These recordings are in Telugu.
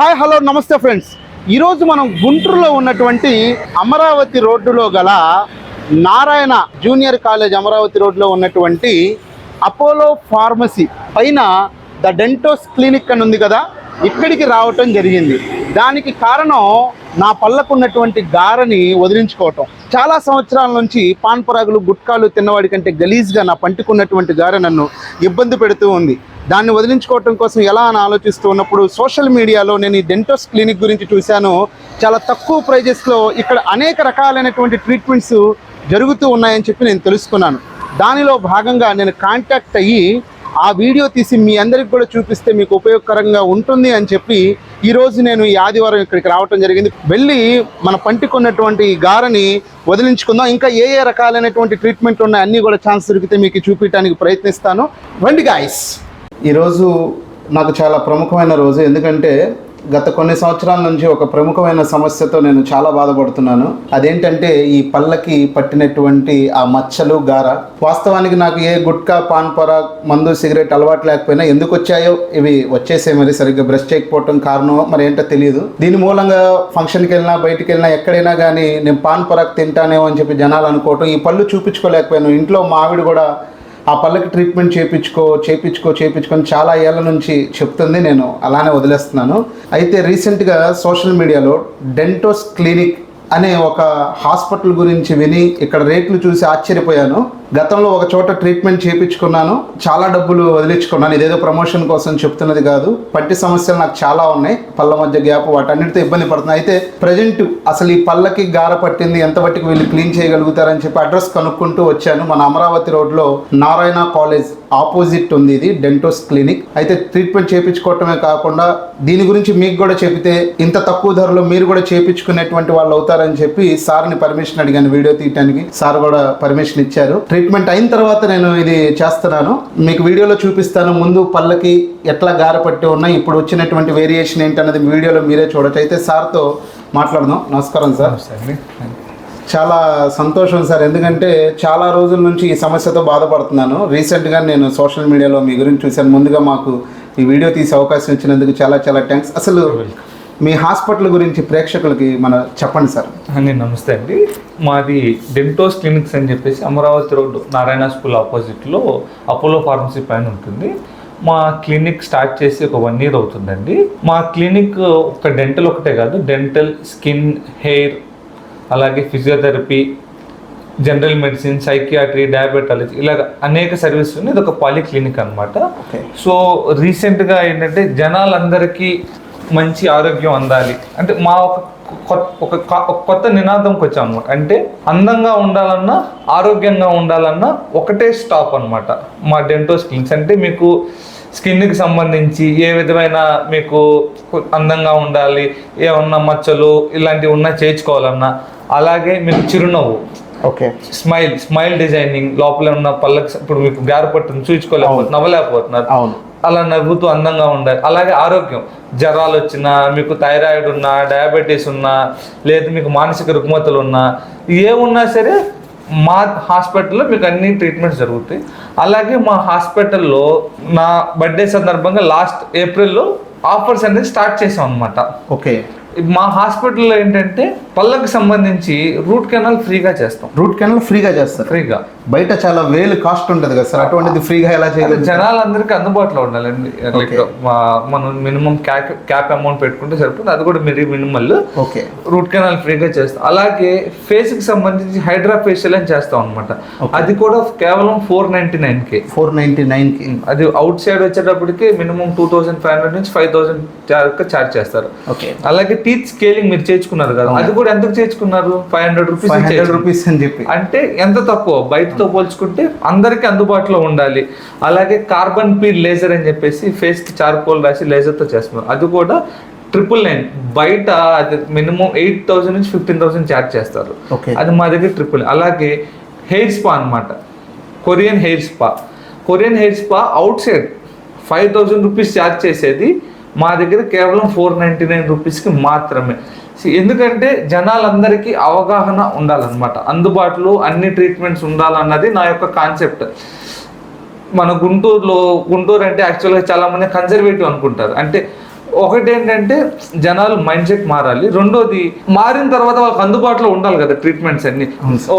హాయ్ హలో నమస్తే ఫ్రెండ్స్. ఈరోజు మనం గుంటూరులో ఉన్నటువంటి అమరావతి రోడ్డులో గల నారాయణ జూనియర్ కాలేజ్ అమరావతి రోడ్లో ఉన్నటువంటి అపోలో ఫార్మసీ పైన ద డెంటోస్ క్లినిక్ అని ఉంది కదా ఇక్కడికి రావటం జరిగింది. దానికి కారణం నా పళ్ళకున్నటువంటి గారని వదిలించుకోవటం. చాలా సంవత్సరాల నుంచి పాన్పరాగులు గుట్కాలు తిన్నవాడి కంటే గలీజ్గా నా పంటికున్నటువంటి గారె నన్ను ఇబ్బంది పెడుతూ ఉంది. దాన్ని వదిలించుకోవటం కోసం ఎలా అని ఆలోచిస్తూ ఉన్నప్పుడు సోషల్ మీడియాలో నేను ఈ డెంటోస్ క్లినిక్ గురించి చూశాను. చాలా తక్కువ ప్రైజెస్లో ఇక్కడ అనేక రకాలైనటువంటి ట్రీట్మెంట్స్ జరుగుతూ ఉన్నాయని చెప్పి నేను తెలుసుకున్నాను. దానిలో భాగంగా నేను కాంటాక్ట్ అయ్యి ఆ వీడియో తీసి మీ అందరికి కూడా చూపిస్తే మీకు ఉపయోగకరంగా ఉంటుంది అని చెప్పి ఈరోజు నేను ఈ ఆదివారం ఇక్కడికి రావటం జరిగింది. వెళ్ళి మన పంటికున్నటువంటి గారని వదిలించుకుందాం. ఇంకా ఏ ఏ రకాలైనటువంటి ట్రీట్మెంట్ ఉన్నాయి అన్నీ కూడా ఛాన్స్ దొరికితే మీకు చూపించడానికి ప్రయత్నిస్తాను. రండి గాయస్ ఈరోజు నాకు చాలా ప్రముఖమైన రోజు. ఎందుకంటే గత కొన్ని సంవత్సరాల నుంచి ఒక ప్రముఖమైన సమస్యతో నేను చాలా బాధపడుతున్నాను. అదేంటంటే ఈ పళ్ళకి పట్టినటువంటి ఆ మచ్చలు గార వాస్తవానికి నాకు ఏ గుట్కా పాన్ పొర మందు సిగరెట్ అలవాటు లేకపోయినా ఎందుకు వచ్చాయో ఇవి వచ్చేసే మరి సరిగ్గా బ్రష్ చేయకపోవటం కారణం మరి ఏంటో తెలియదు దీని మూలంగా ఫంక్షన్కి వెళ్ళినా బయటికి వెళ్ళినా ఎక్కడైనా కానీ నేను పాన్ పొరకు తింటానేమో అని చెప్పి జనాలు అనుకోవటం ఈ పళ్ళు చూపించుకోలేకపోయాను. ఇంట్లో మా ఆవిడ కూడా ఆ పళ్ళకి ట్రీట్మెంట్ చేయించుకో చేయించుకో చేయించుకొని చాలా ఏళ్ళ నుంచి చెప్తుంది. నేను అలానే వదిలేస్తున్నాను. అయితే రీసెంట్గా సోషల్ మీడియాలో డెంటోస్ క్లినిక్ అనే ఒక హాస్పిటల్ గురించి విని ఇక్కడ రేట్లు చూసి ఆశ్చర్యపోయాను. గతంలో ఒక చోట ట్రీట్మెంట్ చేయించుకున్నాను. చాలా డబ్బులు వదిలించుకున్నాను. ఇదేదో ప్రమోషన్ కోసం చెప్తున్నది కాదు. పట్టి సమస్యలు నాకు చాలా ఉన్నాయి. పళ్ళ మధ్య గ్యాప్ వాటన్నిటితో ఇబ్బంది పడుతుంది అయితే ప్రజెంట్ అసలు ఈ పళ్ళకి గార పట్టింది ఎంత బట్టికి వీళ్ళు క్లీన్ చేయగలుగుతారని చెప్పి అడ్రస్ కనుక్కుంటూ వచ్చాను. మన అమరావతి రోడ్లో నారాయణ కాలేజ్ ఆపోజిట్ ఉంది ఇది డెంటోస్ క్లినిక్ అయితే ట్రీట్మెంట్ చేయించుకోవటమే కాకుండా దీని గురించి మీకు కూడా చెబితే ఇంత తక్కువ ధరలో మీరు కూడా చేయించుకునేటువంటి వాళ్ళు అవుతారని చెప్పి సార్ని పర్మిషన్ అడిగాను. వీడియో తీయటానికి సార్ కూడా పర్మిషన్ ఇచ్చారు. ట్రీట్మెంట్ అయిన తర్వాత నేను ఇది చేస్తున్నాను. మీకు వీడియోలో చూపిస్తాను ముందు పళ్ళకి ఎట్లా గారపట్టి ఉన్నాయి ఇప్పుడు వచ్చినటువంటి వేరియేషన్ ఏంటన్నది వీడియోలో మీరే చూడొచ్చు. అయితే సార్తో మాట్లాడదాం. నమస్కారం సార్. చాలా సంతోషం సార్. ఎందుకంటే చాలా రోజుల నుంచి ఈ సమస్యతో బాధపడుతున్నాను. రీసెంట్గా నేను సోషల్ మీడియాలో మీ గురించి చూశాను. ముందుగా మాకు ఈ వీడియో తీసే అవకాశం ఇచ్చినందుకు చాలా చాలా థ్యాంక్స్ అసలు మీ హాస్పిటల్ గురించి ప్రేక్షకులకి మన చెప్పండి సార్. అండి నమస్తే అండి. మాది డెంటోస్ క్లినిక్స్ అని చెప్పేసి అమరావతి రోడ్డు నారాయణ స్కూల్ ఆపోజిట్లో అపోలో ఫార్మసీ పైన ఉంటుంది. మా క్లినిక్ స్టార్ట్ చేసి ఒక వన్ ఇయర్ అవుతుందండి. మా క్లినిక్ ఒక డెంటల్ ఒకటే కాదు డెంటల్ స్కిన్ హెయిర్ అలాగే physiotherapy general medicine psychiatry diabetology ఇలాగ అనేక సర్వీసెస్ ఉన్నాయి. ఇది ఒక పాలీ క్లినిక్ అనమాట ఓకే. సో రీసెంట్గా ఏంటంటే జనాలందరికీ మంచి ఆరోగ్యం అందాలి. అంటే మా ఒక కొత్త నినాదంకి వచ్చాం అనమాట అంటే అందంగా ఉండాలన్నా ఆరోగ్యంగా ఉండాలన్నా ఒకటే స్టాప్ అన్నమాట మా డెంటోస్ క్లినిక్స్ అంటే మీకు స్కిన్కి సంబంధించి ఏ విధమైన మీకు అందంగా ఉండాలి ఏమన్నా మచ్చలు ఇలాంటివి ఉన్నా చేయించుకోవాలన్నా అలాగే మీకు చిరునవ్వు. ఓకే. స్మైల్ స్మైల్ డిజైనింగ్ లోపల ఉన్న పళ్ళకి ఇప్పుడు మీకు గారు పట్టును చూపించుకోలేకపోతున్నారు నవ్వలేకపోతున్నారు. అవును. అలా నవ్వుతూ అందంగా ఉండాలి. అలాగే ఆరోగ్యం. జ్వరాలు వచ్చినా మీకు థైరాయిడ్ ఉన్నా డయాబెటీస్ ఉన్నా లేదు మీకు మానసిక రుగ్మతలు ఉన్నా ఏ ఉన్నా సరే మా హాస్పిటల్లో మీకు అన్ని ట్రీట్మెంట్స్ జరుగుతాయి. అలాగే మా హాస్పిటల్లో నా బర్త్డే సందర్భంగా లాస్ట్ ఏప్రిల్లో ఆఫర్స్ అనేది స్టార్ట్ చేసాం అనమాట ఓకే. మా హాస్పిటల్లో ఏంటంటే పళ్ళకి సంబంధించి రూట్ కెనాల్ ఫ్రీగా చేస్తాం. రూట్ కెనాల్ ఫ్రీగా చేస్తారు. ఫ్రీగా. బయట చాలా వేలు కాస్ట్ ఉంటుంది కదా సార్? అటువంటిది ఫ్రీగా ఎలా చేయగలరు జనాలందరికీ అందుబాటులో ఉండాలండి. మనం మినిమం క్యాప్ క్యాప్ అమౌంట్ పెట్టుకుంటే సరిపోతుంది. అది కూడా మీరు మినిమల్. ఓకే. రూట్ కెనాల్ ఫ్రీగా చేస్తాం. అలాగే ఫేస్కి సంబంధించి హైడ్రా ఫేషియల్ అని చేస్తాం అనమాట అది కూడా కేవలం ఫోర్ నైన్టీ నైన్ కే. ఫోర్ నైంటీ నైన్కి అది అవుట్ సైడ్ వచ్చేటప్పటికి minimum two thousand five hundred నుంచి ఫైవ్ థౌసండ్ చార్జ్ చేస్తారు. ఓకే. అలాగే టీత్ స్కేలింగ్ మీరు చేర్చుకున్నారు కదా అది కూడా ఎందుకు చేర్చుకున్నారు ఫైవ్ హండ్రెడ్ రూపీస్ రూపీస్ అని చెప్పి. అంటే ఎంత తక్కువ? బయటతో పోల్చుకుంటే అందరికీ అందుబాటులో ఉండాలి. అలాగే కార్బన్ పీడ్ లేజర్ అని చెప్పేసి ఫేస్కి చార్కోల్ రాసి laser తో చేస్తున్నారు. అది కూడా ట్రిపుల్ నైన్ బయట అది మినిమం ఎయిట్ థౌసండ్ నుంచి ఫిఫ్టీన్ థౌసండ్ ఛార్జ్ చేస్తారు. అది మా దగ్గర ట్రిపుల్ అలాగే హెయిర్ స్పా అన్నమాట. Korean hair spa. Korean hair spa outside five thousand rupees charge చేసేది మా దగ్గర కేవలం ఫోర్ నైంటీ నైన్ రూపీస్కి మాత్రమే. ఎందుకంటే జనాలందరికీ అవగాహన ఉండాలన్నమాట. అందుబాటులో అన్ని ట్రీట్మెంట్స్ ఉండాలన్నది నా యొక్క కాన్సెప్ట్ మన గుంటూరులో గుంటూరు అంటే యాక్చువల్గా చాలామంది కన్జర్వేటివ్ అనుకుంటారు. అంటే ఒకటి ఏంటంటే జనాలు మైండ్ సెట్ మారాలి. రెండోది మారిన తర్వాత వాళ్ళకి అందుబాటులో ఉండాలి కదా ట్రీట్మెంట్స్ అన్ని.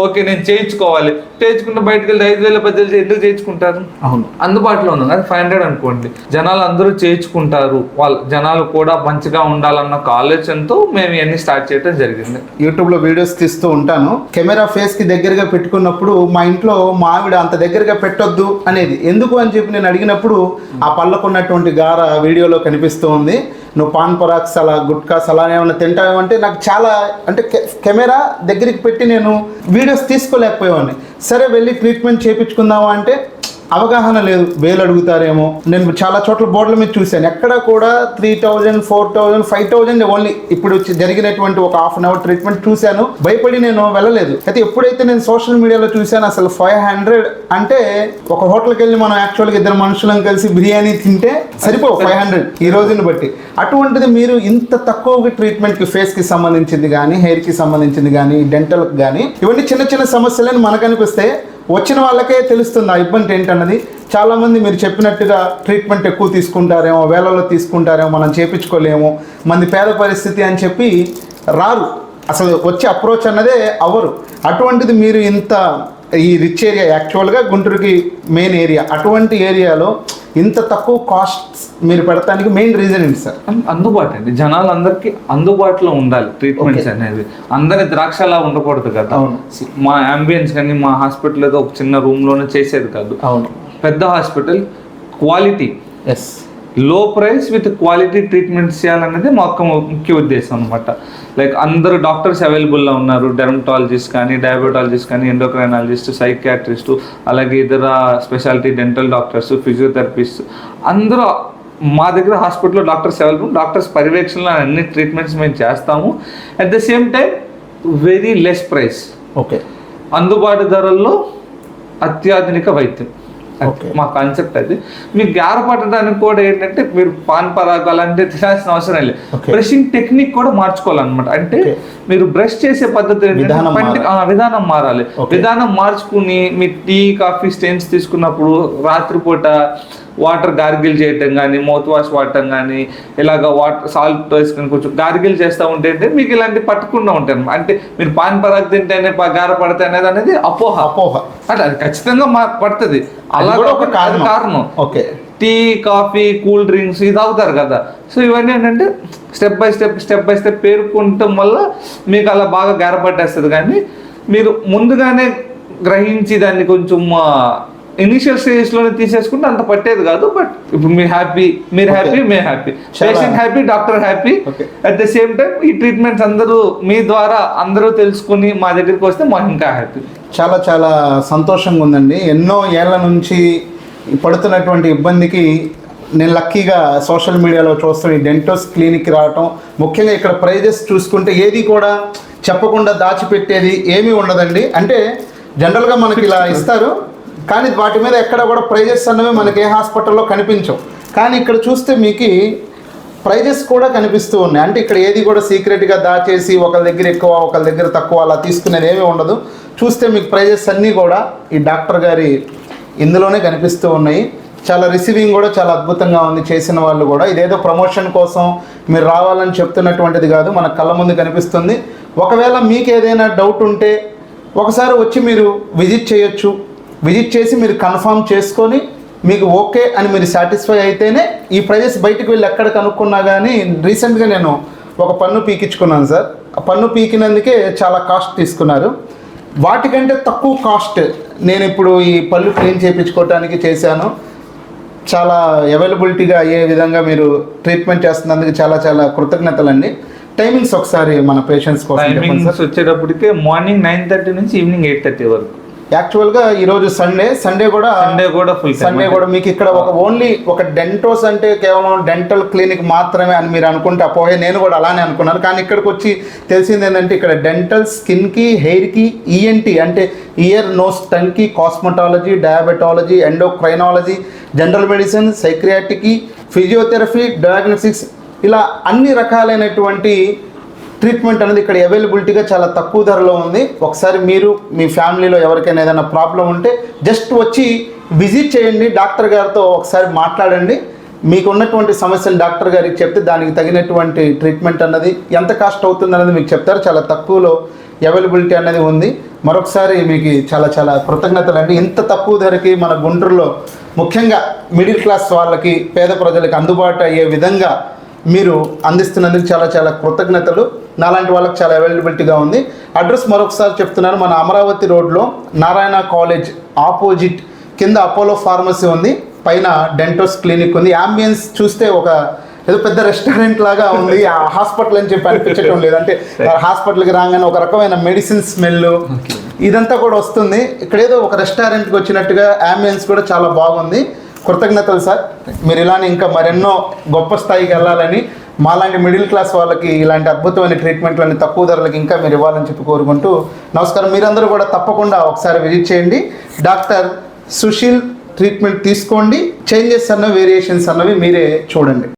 ఓకే నేను చేయించుకోవాలి. చేయించుకున్న బయటకు వెళ్తే ఐదు వేల పది వేలు ఎందుకు చేయించుకుంటారు? అవును. అందుబాటులో ఉంది అది ఫైవ్ హండ్రెడ్ అనుకోండి. జనాలు అందరూ చేయించుకుంటారు. వాళ్ళు జనాలు కూడా మంచిగా ఉండాలన్న ఒక ఆలోచనతో మేము ఇవన్నీ స్టార్ట్ చేయడం జరిగింది. యూట్యూబ్లో వీడియోస్ తీస్తూ ఉంటాను. కెమెరా ఫేస్కి దగ్గరగా పెట్టుకున్నప్పుడు మా ఇంట్లో మా ఆవిడ అంత దగ్గరగా పెట్టొద్దు అనేది ఎందుకు అని చెప్పి నేను అడిగినప్పుడు ఆ పళ్ళకు ఉన్నటువంటి గార వీడియోలో కనిపిస్తూ ఉంది. నువ్వు పాన్ పరాక్స్ అలా గుట్కాస్ అలా ఏమైనా తింటావేమంటే నాకు చాలా అంటే కె- కెమెరా దగ్గరికి పెట్టి నేను వీడియోస్ తీసుకోలేకపోయేవాడిని. సరే వెళ్ళి ట్రీట్మెంట్ చేయించుకుందామా అంటే అవగాహన లేదు వేలు అడుగుతారేమో నేను చాలా చోట్ల బోర్డుల మీద చూశాను. ఎక్కడ కూడా three thousand four thousand five thousand only ఇప్పుడు వచ్చి జరిగినటువంటి ఒక హాఫ్ అన్ అవర్ ట్రీట్మెంట్ చూశాను. భయపడి నేను వెళ్ళలేదు. అయితే ఎప్పుడైతే నేను సోషల్ మీడియాలో చూశాను అసలు ఫైవ్ హండ్రెడ్ అంటే ఒక హోటల్కి వెళ్ళి మనం యాక్చువల్గా ఇద్దరు మనుషులను కలిసి బిర్యానీ తింటే సరిపో ఫైవ్ హండ్రెడ్ ఈ రోజుని బట్టి. అటువంటిది మీరు ఇంత తక్కువ ట్రీట్మెంట్కి ఫేస్కి సంబంధించింది కానీ హెయిర్కి సంబంధించింది కానీ డెంటల్కి కానీ ఇవన్నీ చిన్న చిన్న సమస్యలని మనకు అనిపిస్తే వచ్చిన వాళ్ళకే తెలుస్తుంది ఆ ఇబ్బంది ఏంటన్నది చాలామంది మీరు చెప్పినట్టుగా ట్రీట్మెంట్ ఎక్కువ తీసుకుంటారేమో వేలలో తీసుకుంటారేమో మనం చేపించుకోలేము మంది పేద పరిస్థితి అని చెప్పి రారు. అసలు వచ్చే అప్రోచ్ అన్నదే అవ్వరు అటువంటిది మీరు ఇంత ఈ రిచ్ ఏరియా యాక్చువల్గా గుంటూరుకి మెయిన్ ఏరియా అటువంటి ఏరియాలో ఇంత తక్కువ కాస్ట్ మీరు పెడతానికి మెయిన్ రీజన్ ఏంటి సార్? అందుబాటు అండి. జనాలందరికీ అందుబాటులో ఉండాలి ట్రీట్మెంట్స్ అనేది. అందరి ద్రాక్షలా ఉండకూడదు కదా. అవును. మా అంబియన్స్ కానీ మా హాస్పిటల్ ఏదో ఒక చిన్న రూమ్లోనే చేసేది కాదు. అవును. పెద్ద hospital quality as low price with quality treatments చేయాలనేది మా యొక్క ముఖ్య ఉద్దేశం అనమాట లైక్ అందరూ డాక్టర్స్ అవైలబుల్లో ఉన్నారు. డెర్మటాలజిస్ట్ కానీ డయాబెటాలజిస్ట్ కానీ ఎండోక్రైనాలజిస్ట్ సైకియాట్రిస్ట్ అలాగే ఇతర స్పెషాలిటీ డెంటల్ డాక్టర్స్ ఫిజియోథెరపిస్ట్ అందరూ మా దగ్గర హాస్పిటల్లో డాక్టర్స్ అవైలబుల్ డాక్టర్స్ పర్యవేక్షణలో అన్ని ట్రీట్మెంట్స్ మేము చేస్తాము. At the same time very less price okay అందుబాటు ధరల్లో అత్యాధునిక వైద్యం. మా కాన్సెప్ట్ అది మీకు గార పట్టడానికి కూడా ఏంటంటే మీరు పాన్ పరాగు అలాంటివి తినాల్సిన అవసరం లేదు. బ్రషింగ్ టెక్నిక్ కూడా మార్చుకోవాలన్నమాట అంటే. మీరు బ్రష్ చేసే పద్ధతి ఏంటంటే విధానం మారాలి. ఆ, విధానం మారాలి Okay. విధానం మార్చుకుని మీ టీ కాఫీ స్టెయిన్స్ తీసుకున్నప్పుడు రాత్రిపూట వాటర్ గార్గిల్ చేయటం కానీ మౌత్ వాష్ వాడటం కానీ ఇలాగ వాటర్ సాల్ట్ వేసుకొని కొంచెం గార్గిల్ చేస్తూ ఉంటే మీకు ఇలాంటి పట్టకుండా అన్నమాట. అంటే మీరు పాన్ పరాగ్ తింటేనే గార పడితే అనేది అనేది అపోహ. అపోహ. అంటే అది ఖచ్చితంగా మా పడుతుంది. అలా ఒక కారణం. Okay. Tea coffee cool drinks ఇది తాగుతారు కదా. సో ఇవన్నీ ఏంటంటే step by step step by step పేరుకుంటం వల్ల మీకు అలా బాగా గారపట్టేస్తుంది. కానీ మీరు ముందుగానే గ్రహించి దాన్ని కొంచెం ఇనిషియల్ స్టేజ్లోనే తీసేసుకుంటే అంత పట్టేది కాదు బట్ ఇప్పుడు మీ హ్యాపీ మీరు. హ్యాపీ మేము happy patient happy doctor happy. At the same time ఈ ట్రీట్మెంట్స్ అందరూ మీ ద్వారా అందరూ తెలుసుకుని మా దగ్గరికి వస్తే మాకు ఇంకా హ్యాపీ చాలా చాలా సంతోషంగా ఉందండి. ఎన్నో ఏళ్ళ నుంచి పడుతున్నటువంటి ఇబ్బందికి నేను లక్కీగా సోషల్ మీడియాలో చూస్తున్న ఈ డెంటోస్ క్లినిక్ రావటం ముఖ్యంగా ఇక్కడ ప్రైజెస్ చూసుకుంటే ఏది కూడా చెప్పకుండా దాచిపెట్టేది ఏమీ ఉండదండి. అంటే జనరల్గా మనకి ఇలా ఇస్తారు. కానీ వాటి మీద ఎక్కడ కూడా ప్రైజెస్ అన్నవి మనకి ఏ హాస్పిటల్లో కనిపించవు. కానీ ఇక్కడ చూస్తే మీకు ప్రైజెస్ కూడా కనిపిస్తూ ఉన్నాయి. అంటే ఇక్కడ ఏది కూడా సీక్రెట్గా దాచేసి ఒకరి దగ్గర ఎక్కువ ఒకరి దగ్గర తక్కువ అలా తీసుకునేది ఏమీ ఉండదు. చూస్తే మీకు ప్రైజెస్ అన్నీ కూడా ఈ డాక్టర్ గారి ఇందులోనే కనిపిస్తూ ఉన్నాయి. చాలా రిసీవింగ్ కూడా చాలా అద్భుతంగా ఉంది చేసిన వాళ్ళు కూడా. ఇదేదో ప్రమోషన్ కోసం మీరు రావాలని చెప్తున్నటువంటిది కాదు మన కళ్ళ ముందు కనిపిస్తుంది. ఒకవేళ మీకు ఏదైనా డౌట్ ఉంటే ఒకసారి వచ్చి మీరు విజిట్ చేయొచ్చు. విజిట్ చేసి మీరు కన్ఫర్మ్ చేసుకొని మీకు ఓకే అని మీరు సాటిస్ఫై అయితేనే ఈ ప్రైజెస్ బయటకు వెళ్ళి ఎక్కడ కనుక్కున్నా కానీ రీసెంట్గా నేను ఒక పన్ను పీకించుకున్నాను సార్. ఆ పన్ను పీకినందుకే చాలా కాస్ట్ తీసుకున్నారు. వాటికంటే తక్కువ కాస్ట్ నేను ఇప్పుడు ఈ పళ్ళు క్లీన్ చేయించుకోవటానికి చేశాను. చాలా అవైలబిలిటీగా అయ్యే విధంగా మీరు ట్రీట్మెంట్ చేస్తున్నందుకు చాలా చాలా కృతజ్ఞతలండి. టైమింగ్స్ ఒకసారి మన పేషెంట్స్ కోసం వచ్చేటప్పటికి మార్నింగ్ నైన్ థర్టీ నుంచి ఈవినింగ్ ఎయిట్ థర్టీ వరకు. యాక్చువల్గా ఈరోజు సండే సండే కూడా సండే కూడా ఫుల్ సండే కూడా మీకు ఇక్కడ ఒక ఓన్లీ ఒక డెంటోస్ అంటే కేవలం డెంటల్ క్లినిక్ మాత్రమే అని మీరు అనుకుంటే అపోహే నేను కూడా అలానే అనుకున్నాను. కానీ ఇక్కడికి వచ్చి తెలిసింది ఏంటంటే ఇక్కడ డెంటల్ స్కిన్కి హెయిర్కి ఈఎన్టీ అంటే ear nose టంగ్కి cosmetology diabetology endocrinology general medicine సైక్రియాటికి physiotherapy diagnostics ఇలా అన్ని రకాలైనటువంటి ట్రీట్మెంట్ అనేది ఇక్కడ అవైలబిలిటీగా చాలా తక్కువ ధరలో ఉంది. ఒకసారి మీరు మీ ఫ్యామిలీలో ఎవరికైనా ఏదైనా ప్రాబ్లం ఉంటే జస్ట్ వచ్చి విజిట్ చేయండి. డాక్టర్ గారితో ఒకసారి మాట్లాడండి. మీకు ఉన్నటువంటి సమస్యను డాక్టర్ గారికి చెప్తే దానికి తగినటువంటి ట్రీట్మెంట్ అన్నది ఎంత కాస్ట్ అవుతుంది అనేది మీకు చెప్తారు. చాలా తక్కువలో అవైలబిలిటీ అనేది ఉంది. మరొకసారి మీకు చాలా చాలా కృతజ్ఞతలు అండి. ఇంత తక్కువ ధరకి మన గుంటూరులో ముఖ్యంగా మిడిల్ క్లాస్ వాళ్ళకి పేద ప్రజలకు అందుబాటు అయ్యే విధంగా మీరు అందిస్తున్నందుకు చాలా చాలా కృతజ్ఞతలు. నాలాంటి వాళ్ళకి చాలా అవైలబిలిటీగా ఉంది. అడ్రస్ మరొకసారి చెప్తున్నాను. మన అమరావతి రోడ్లో నారాయణ కాలేజ్ ఆపోజిట్ కింద అపోలో ఫార్మసీ ఉంది. పైన డెంటోస్ క్లినిక్ ఉంది. అంబియన్స్ చూస్తే ఒక ఏదో పెద్ద రెస్టారెంట్ లాగా ఉంది. ఆ హాస్పిటల్ అని చెప్పి అనిపించడం లేదు. అంటే హాస్పిటల్కి రాగానే ఒక రకమైన మెడిసిన్ స్మెల్ ఇదంతా కూడా వస్తుంది. ఇక్కడ ఏదో ఒక రెస్టారెంట్కి వచ్చినట్టుగా అంబియన్స్ కూడా చాలా బాగుంది. కృతజ్ఞతలు సార్. మీరు ఇలానే ఇంకా మరెన్నో గొప్ప స్థాయికి వెళ్ళాలని మాలాంటి మిడిల్ క్లాస్ వాళ్ళకి ఇలాంటి అద్భుతమైన ట్రీట్మెంట్లని తక్కువ ధరలకు ఇంకా మీరు ఇవ్వాలని చెప్పి కోరుకుంటూ నమస్కారం. మీరందరూ కూడా తప్పకుండా ఒకసారి విజిట్ చేయండి. డాక్టర్ సుశీల్ ట్రీట్మెంట్ తీసుకోండి. చేంజెస్ అన్న వేరియేషన్స్ అన్నవి మీరే చూడండి.